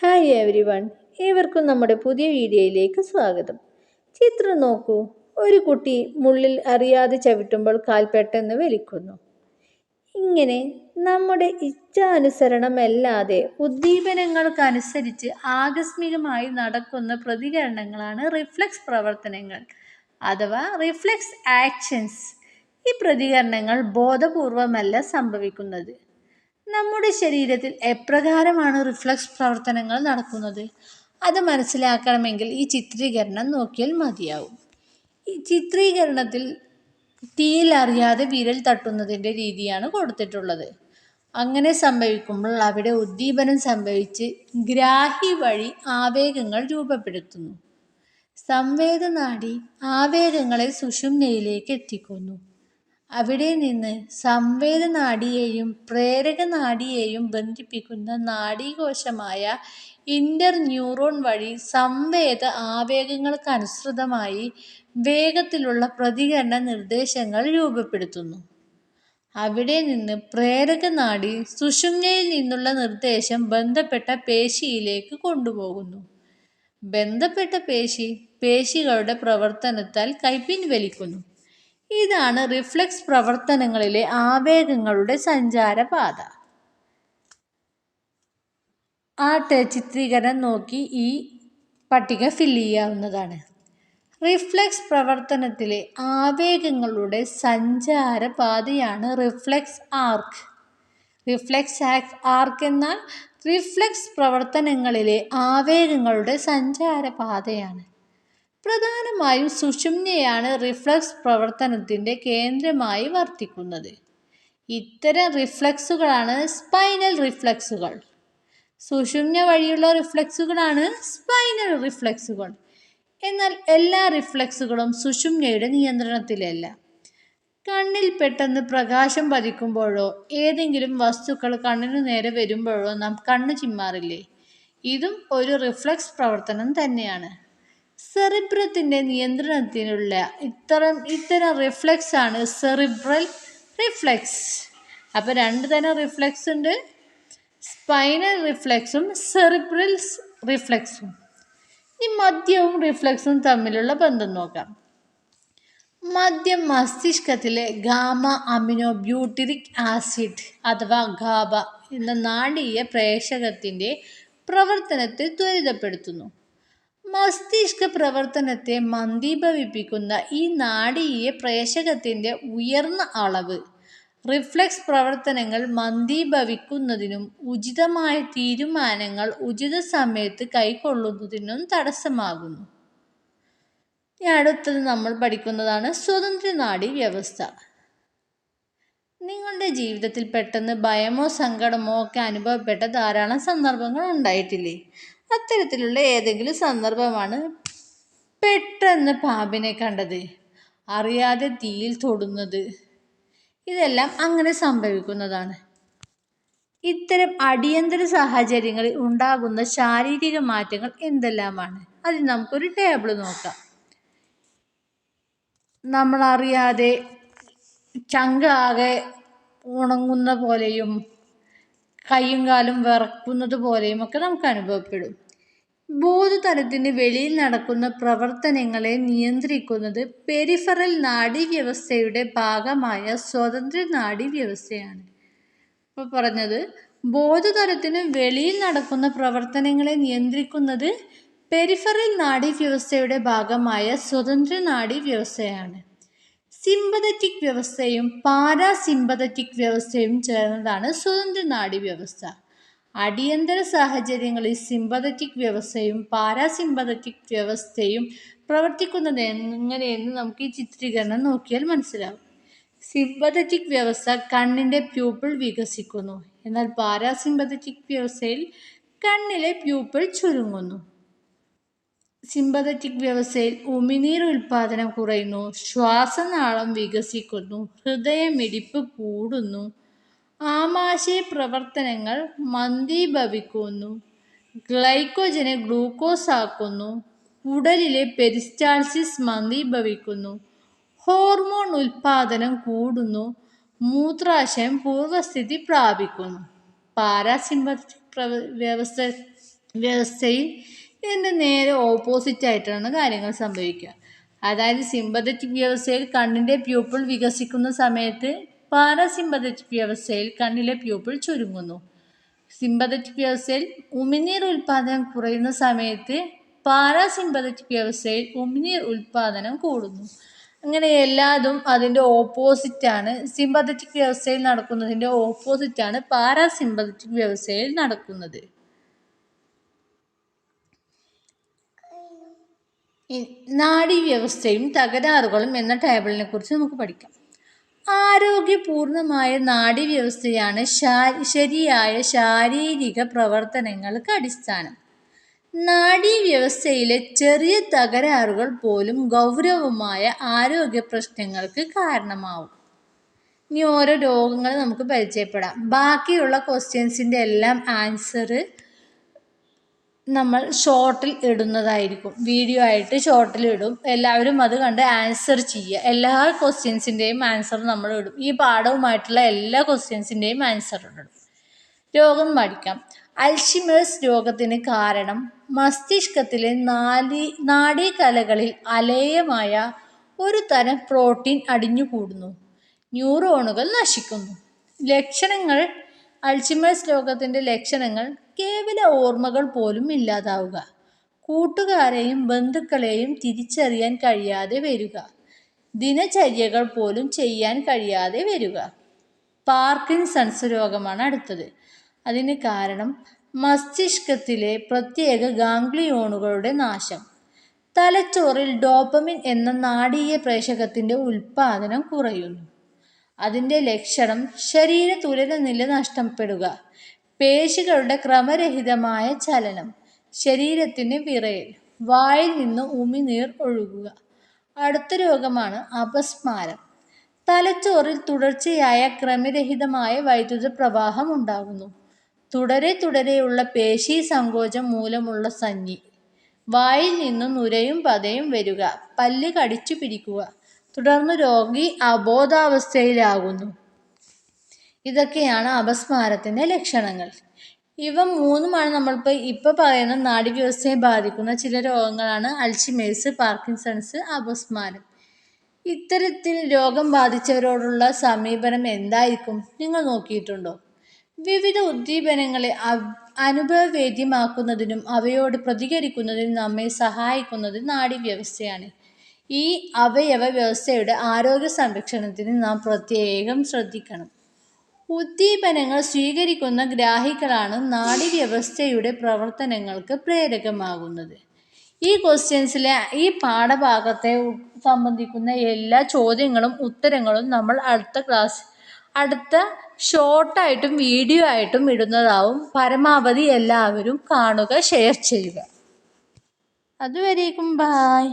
Hi every one ഏവർക്കും നമ്മുടെ പുതിയ വീഡിയോയിലേക്ക് സ്വാഗതം. ചിത്രം നോക്കൂ. ഒരു കുട്ടി മുള്ളിൽ അറിയാതെ ചവിട്ടുമ്പോൾ കാൽ പെട്ടെന്ന് വലിക്കുന്നു. ഇങ്ങനെ നമ്മുടെ ഇച്ഛാനുസരണമല്ലാതെ ഉദ്ദീപനങ്ങൾക്കനുസരിച്ച് ആകസ്മികമായി നടക്കുന്ന പ്രതികരണങ്ങളാണ് റിഫ്ലക്സ് പ്രവർത്തനങ്ങൾ അഥവാ റിഫ്ലക്സ് ആക്ഷൻസ് ഈ പ്രതികരണങ്ങൾ ബോധപൂർവമല്ല സംഭവിക്കുന്നത്. നമ്മുടെ ശരീരത്തിൽ എപ്രകാരമാണ് റിഫ്ലക്സ് പ്രവർത്തനങ്ങൾ നടക്കുന്നത്? അത് മനസ്സിലാക്കണമെങ്കിൽ ഈ ചിത്രീകരണം നോക്കിയാൽ മതിയാവും. ഈ ചിത്രീകരണത്തിൽ തീയിൽ അറിയാതെ വിരൽ തട്ടുന്നതിന്റെ രീതിയാണ് കൊടുത്തിട്ടുള്ളത്. അങ്ങനെ സംഭവിക്കുമ്പോൾ അവിടെ ഉദ്ദീപനം സംഭവിച്ച് ഗ്രാഹി വഴി ആവേഗങ്ങൾ രൂപപ്പെടുത്തുന്നു. സംവേദനാടി ആവേഗങ്ങളെ സുഷുമ്നയിലേക്ക് എത്തിക്കുന്നു. അവിടെ നിന്ന് സംവേദനാഡിയെയും പ്രേരകനാഡിയെയും ബന്ധിപ്പിക്കുന്ന നാഡീകോശമായ ഇന്റർ ന്യൂറോൺ വഴി സംവേദ ആവേഗങ്ങൾക്കനുസൃതമായി വേഗത്തിലുള്ള പ്രതികരണ നിർദ്ദേശങ്ങൾ രൂപപ്പെടുത്തുന്നു. അവിടെ നിന്ന് പ്രേരകനാഡി സുഷുമ്നയിൽ നിന്നുള്ള നിർദ്ദേശം ബന്ധപ്പെട്ട പേശിയിലേക്ക് കൊണ്ടുപോകുന്നു. ബന്ധപ്പെട്ട പേശി പേശികളുടെ പ്രവർത്തനത്താൽ കൈപ്പിൻവലിക്കുന്നു ഇതാണ് റിഫ്ലക്സ് പ്രവർത്തനങ്ങളിലെ ആവേഗങ്ങളുടെ സഞ്ചാരപാത. ആ ചിത്രീകരണം നോക്കി ഈ പട്ടിക ഫില്ല് ചെയ്യാവുന്നതാണ്. റിഫ്ലക്സ് പ്രവർത്തനത്തിലെ ആവേഗങ്ങളുടെ സഞ്ചാരപാതയാണ് റിഫ്ലക്സ് ആർക്ക് റിഫ്ലക്സ് ആർക്ക് എന്നാൽ റിഫ്ലക്സ് പ്രവർത്തനങ്ങളിലെ ആവേഗങ്ങളുടെ സഞ്ചാരപാതയാണ്. പ്രധാനമായും സുഷുമ്നയാണ് റിഫ്ലക്സ് പ്രവർത്തനത്തിന്റെ കേന്ദ്രമായി വർത്തിക്കുന്നത്. ഇത്തരം റിഫ്ലക്സുകളാണ് സ്പൈനൽ റിഫ്ലക്സുകൾ. സുഷുമ്ന വഴിയുള്ള റിഫ്ലക്സുകളാണ് സ്പൈനൽ റിഫ്ലക്സുകൾ. എന്നാൽ എല്ലാ റിഫ്ലക്സുകളും സുഷുമ്നയുടെ നിയന്ത്രണത്തിലല്ല. കണ്ണിൽ പെട്ടെന്ന് പ്രകാശം പതിക്കുമ്പോഴോ ഏതെങ്കിലും വസ്തുക്കൾ കണ്ണിനു നേരെ വരുമ്പോഴോ നാം കണ്ണ് ചിമ്മാറില്ലേ? ഇതും ഒരു റിഫ്ലക്സ് പ്രവർത്തനം തന്നെയാണ്. സെറിബ്രത്തിന്റെ നിയന്ത്രണത്തിനുള്ള ഇത്തരം ഇത്തരം റിഫ്ലക്സ് ആണ് സെറിബ്രൽ റിഫ്ലക്സ് അപ്പോൾ രണ്ട് തരം റിഫ്ലക്സ് ഉണ്ട്. സ്പൈനൽ റിഫ്ലക്സും സെറിബ്രൽ റിഫ്ലക്സും ഈ മദ്യവും റിഫ്ലെക്സും തമ്മിലുള്ള ബന്ധം നോക്കാം. മദ്യം മസ്തിഷ്കത്തിലെ ഗാമ അമിനോ ബ്യൂട്ടിറിക് ആസിഡ് അഥവാ ഗാബ എന്ന നാടീയ പ്രേഷകത്തിന്റെ പ്രവർത്തനത്തെ ത്വരിതപ്പെടുത്തുന്നു. മസ്തിഷ്ക പ്രവർത്തനത്തെ മന്ദീഭവിപ്പിക്കുന്ന ഈ നാഡീയ പ്രേഷകത്തിന്റെ ഉയർന്ന അളവ്. റിഫ്ലക്സ് പ്രവർത്തനങ്ങൾ മന്ദീഭവിക്കുന്നതിനും ഉചിതമായ തീരുമാനങ്ങൾ ഉചിത സമയത്ത് കൈക്കൊള്ളുന്നതിനും തടസ്സമാകുന്നു. അടുത്തത് നമ്മൾ പഠിക്കുന്നതാണ് സ്വതന്ത്ര നാഡി വ്യവസ്ഥ. നിങ്ങളുടെ ജീവിതത്തിൽ പെട്ടെന്ന് ഭയമോ സങ്കടമോ ഒക്കെ അനുഭവപ്പെട്ട ധാരാളം സന്ദർഭങ്ങൾ ഉണ്ടായിട്ടില്ലേ? അത്തരത്തിലുള്ള ഏതെങ്കിലും സന്ദർഭമാണ് പെട്ടെന്ന് പാമ്പിനെ കണ്ടത്. അറിയാതെ തീയിൽ തൊടുന്നത്. ഇതെല്ലാം അങ്ങനെ സംഭവിക്കുന്നതാണ്. ഇത്തരം അടിയന്തര സാഹചര്യങ്ങളിൽ ഉണ്ടാകുന്ന ശാരീരിക മാറ്റങ്ങൾ എന്തെല്ലാമാണ്? അതിൽ നമുക്കൊരു ടേബിൾ നോക്കാം. നമ്മളറിയാതെ ചങ്കാകെ ഉണങ്ങുന്ന പോലെയും കൈയും കാലും വിറക്കുന്നത് പോലെയും ഒക്കെ നമുക്ക് അനുഭവപ്പെടും. ബോധതലത്തിന് വെളിയിൽ നടക്കുന്ന പ്രവർത്തനങ്ങളെ നിയന്ത്രിക്കുന്നത് പെരിഫറൽ നാഡീവ്യവസ്ഥയുടെ ഭാഗമായ സ്വതന്ത്ര നാഡീവ്യവസ്ഥയാണ്. ഇപ്പോൾ പറഞ്ഞത് ബോധതലത്തിന് വെളിയിൽ നടക്കുന്ന പ്രവർത്തനങ്ങളെ നിയന്ത്രിക്കുന്നത് പെരിഫറൽ നാഡീവ്യവസ്ഥയുടെ ഭാഗമായ സ്വതന്ത്ര നാഡീവ്യവസ്ഥയാണ്. സിമ്പതറ്റിക് വ്യവസ്ഥയും പാരാസിമ്പതറ്റിക് വ്യവസ്ഥയും ചേർന്നതാണ് സ്വതന്ത്ര നാഡി വ്യവസ്ഥ അടിയന്തര സാഹചര്യങ്ങളിൽ സിമ്പതറ്റിക് വ്യവസ്ഥയും പാരാസിമ്പതറ്റിക് വ്യവസ്ഥയും പ്രവർത്തിക്കുന്നത് എങ്ങനെയെന്ന് നമുക്ക് ഈ ചിത്രീകരണം നോക്കിയാൽ മനസ്സിലാവും. സിമ്പതറ്റിക് വ്യവസ്ഥ കണ്ണിന്റെ പ്യൂപ്പിൾ വികസിക്കുന്നു. എന്നാൽ പാരാസിമ്പതറ്റിക് വ്യവസ്ഥയിൽ കണ്ണിലെ പ്യൂപ്പിൾ ചുരുങ്ങുന്നു. സിമ്പതറ്റിക് വ്യവസ്ഥയിൽ ഉമിനീർ ഉൽപാദനം കുറയുന്നു. ശ്വാസനാളം വികസിക്കുന്നു. ഹൃദയമിടിപ്പ് കൂടുന്നു. ആമാശയ പ്രവർത്തനങ്ങൾ മന്ദീഭവിക്കുന്നു. ഗ്ലൈക്കോജനെ ഗ്ലൂക്കോസ് ആക്കുന്നു. ഉടലിലെ പെരിസ്റ്റാൾസിസ് മന്ദീഭവിക്കുന്നു. ഹോർമോൺ ഉൽപാദനം കൂടുന്നു. മൂത്രാശയം പൂർവസ്ഥിതി പ്രാപിക്കുന്നു. പാരാസിമ്പത്തിക് വ്യവസ്ഥ വ്യവസ്ഥയിൽ ഇതിന്റെ നേരെ ഓപ്പോസിറ്റ് ആയിട്ടാണ് കാര്യങ്ങൾ സംഭവിക്കുക. അതായത് സിമ്പതറ്റിക് വ്യവസ്ഥയിൽ കണ്ണിന്റെ പ്യൂപ്പിൾ വികസിക്കുന്ന സമയത്ത് പാരാസിമ്പതറ്റിക് വ്യവസ്ഥയിൽ കണ്ണിലെ പ്യൂപ്പിൾ ചുരുങ്ങുന്നു. സിമ്പതറ്റിക് വ്യവസ്ഥയിൽ ഉമിനീർ ഉൽപ്പാദനം കുറയുന്ന സമയത്ത് പാരാസിമ്പതറ്റിക് വ്യവസ്ഥയിൽ ഉമിനീർ ഉൽപ്പാദനം കൂടുന്നു. അങ്ങനെ എല്ലാതും അതിന്റെ ഓപ്പോസിറ്റാണ് സിമ്പതറ്റിക് വ്യവസ്ഥയിൽ നടക്കുന്നതിന്റെ ഓപ്പോസിറ്റാണ് പാരാസിമ്പതറ്റിക് വ്യവസ്ഥയിൽ നടക്കുന്നത്. നാഡീവ്യവസ്ഥയും തകരാറുകളും എന്ന ടേബിളിനെ കുറിച്ച് നമുക്ക് പഠിക്കാം. ആരോഗ്യപൂർണമായ നാഡീവ്യവസ്ഥയാണ് ശരിയായ ശാരീരിക പ്രവർത്തനങ്ങൾക്ക് അടിസ്ഥാനം. നാഡീവ്യവസ്ഥയിലെ ചെറിയ തകരാറുകൾ പോലും ഗൗരവമായ ആരോഗ്യ പ്രശ്നങ്ങൾക്ക് കാരണമാവും. ഇനി ഓരോ രോഗങ്ങൾ നമുക്ക് പരിചയപ്പെടാം. ബാക്കിയുള്ള ക്വസ്റ്റ്യൻസിന്റെ എല്ലാം ആൻസർ നമ്മൾ ഷോർട്ടിൽ ഇടുന്നതായിരിക്കും. വീഡിയോ ആയിട്ട് ഷോർട്ടിൽ ഇടും. എല്ലാവരും അത് കണ്ട് ആൻസർ ചെയ്യുക. എല്ലാ ക്വസ്റ്റ്യൻസിന്റെയും ആൻസർ നമ്മൾ ഇടും. ഈ പാഠവുമായിട്ടുള്ള എല്ലാ ക്വസ്റ്റ്യൻസിന്റെയും ആൻസർ ഇടും. രോഗം പഠിക്കാം അൽഷിമേഴ്സ് രോഗത്തിന് കാരണം മസ്തിഷ്കത്തിലെ നാലി നാഡീകലകളിൽ അലേയമായ ഒരു തരം പ്രോട്ടീൻ അടിഞ്ഞുകൂടുന്നു. ന്യൂറോണുകൾ നശിക്കുന്നു. ലക്ഷണങ്ങൾ അൽഷിമേഴ്സ് രോഗത്തിന്റെ ലക്ഷണങ്ങൾ കേവല ഓർമ്മകൾ പോലും ഇല്ലാതാവുക. കൂട്ടുകാരെയും ബന്ധുക്കളെയും തിരിച്ചറിയാൻ കഴിയാതെ വരിക. ദിനചര്യകൾ പോലും ചെയ്യാൻ കഴിയാതെ വരിക. പാർക്കിൻസൺസ് രോഗമാണ് അടുത്തത്. അതിന് കാരണം മസ്തിഷ്കത്തിലെ പ്രത്യേക ഗാംഗ്ലിയോണുകളുടെ നാശം. തലച്ചോറിൽ ഡോപ്പമിൻ എന്ന നാടീയ പ്രേഷകത്തിന്റെ ഉൽപ്പാദനം കുറയുന്നു. അതിന്റെ ലക്ഷണം ശരീര തുലന നില നഷ്ടപ്പെടുക. പേശികളുടെ ക്രമരഹിതമായ ചലനം ശരീരത്തിന് വിറയൽ വായിൽ നിന്ന് ഉമിനീർ ഒഴുകുക. അടുത്ത രോഗമാണ് അപസ്മാരം. തലച്ചോറിൽ തുടർച്ചയായ ക്രമരഹിതമായ വൈദ്യുത പ്രവാഹം ഉണ്ടാകുന്നു. തുടരെ തുടരെയുള്ള പേശി സങ്കോചം മൂലമുള്ള സഞ്ഞി. വായിൽ നിന്നും നുരയും പതയും വരിക. പല്ല് കടിച്ചു പിടിക്കുക. തുടർന്ന് രോഗി അബോധാവസ്ഥയിലാകുന്നു. ഇതൊക്കെയാണ് അപസ്മാരത്തിന്റെ ലക്ഷണങ്ങൾ. ഇവ മൂന്നുമാണ് നമ്മളിപ്പോൾ ഇപ്പോൾ പറയുന്ന നാഡീവ്യവസ്ഥയെ ബാധിക്കുന്ന ചില രോഗങ്ങളാണ് അൽഷിമേഴ്സ് പാർക്കിൻസൺസ് അപസ്മാരം. ഇത്തരത്തിൽ രോഗം ബാധിച്ചവരോടുള്ള സമീപനം എന്തായിരിക്കും? നിങ്ങൾ നോക്കിയിട്ടുണ്ടോ? വിവിധ ഉദ്ദീപനങ്ങളെ അനുഭവവേദ്യമാക്കുന്നതിനും അവയോട് പ്രതികരിക്കുന്നതിനും നമ്മെ സഹായിക്കുന്നത് നാഡീവ്യവസ്ഥയാണ്. ഈ അവയവ വ്യവസ്ഥയുടെ ആരോഗ്യ സംരക്ഷണത്തിന് നാം പ്രത്യേകം ശ്രദ്ധിക്കണം. ഉദ്ദീപനങ്ങൾ സ്വീകരിക്കുന്ന ഗ്രാഹികളാണ് നാഡീവ്യവസ്ഥയുടെ പ്രവർത്തനങ്ങൾക്ക് പ്രേരകമാകുന്നത്. ഈ ക്വസ്റ്റ്യൻസിലെ ഈ പാഠഭാഗത്തെ സംബന്ധിക്കുന്ന എല്ലാ ചോദ്യങ്ങളും ഉത്തരങ്ങളും നമ്മൾ അടുത്ത ക്ലാസ് അടുത്ത ഷോർട്ടായിട്ടും വീഡിയോ ആയിട്ടും ഇടുന്നതാവും. പരമാവധി എല്ലാവരും കാണുക ഷെയർ ചെയ്യുക. അതുവരേക്കും ബായ്.